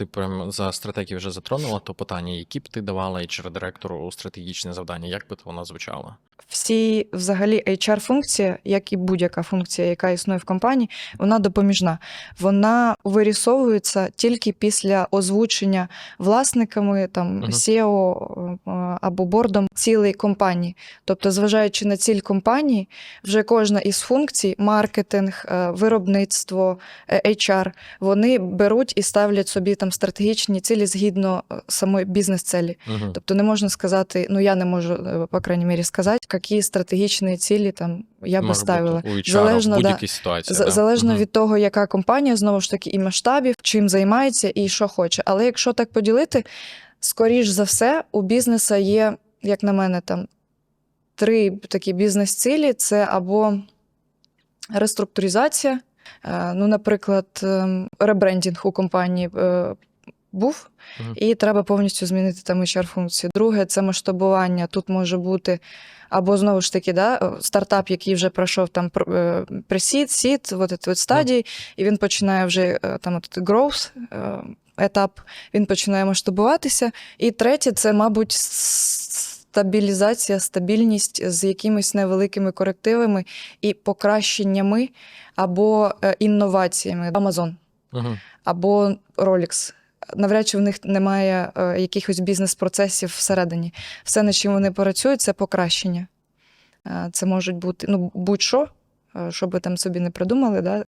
ти прям за стратегію вже затронула то питання, які б ти давала HR-директору стратегічне завдання, як би воно звучало? Всі, взагалі, HR-функція, як і будь-яка функція, яка існує в компанії, вона допоміжна. Вона вирісовується тільки після озвучення власниками, там SEO е, або бордом цілей компанії. Тобто, зважаючи на ціль компанії, вже кожна із функцій маркетинг, е, виробництво, е, HR, вони беруть і ставлять собі там стратегічні цілі згідно е, самої бізнес-целі. Угу. Тобто не можна сказати, ну я не можу, е, по крайній мірі, сказати, які стратегічні цілі там я би ставила. Залежно, да. ситуації. Да. Залежно Мгм. від того, яка компанія, знову ж таки, і масштабів, чим займається і що хоче. Але якщо так поділити, скоріш за все, у бізнеса є, як на мене, там три такі бізнес-цілі: це або реструктуризація, ну, наприклад, ем, ребрендінг у компанії. е, Був, Мгм. і треба повністю змінити там HR-функцію. Друге це масштабування. Тут може бути або знову ж таки, да, е, стартап, який вже пройшов там пресід, сід, от от стадії, і він починає вже е, там от growth е, етап, він починає масштабуватися. І третє, це, мабуть, стабілізація, стабільність з якимись невеликими корективами і покращеннями або е, інноваціями. Amazon або Rolex. Навряд чи в них немає е, якихось бізнес-процесів всередині. Все, над чим вони працюють, це покращення. Е, Це можуть бути ну, будь-що, що би там собі не придумали, да?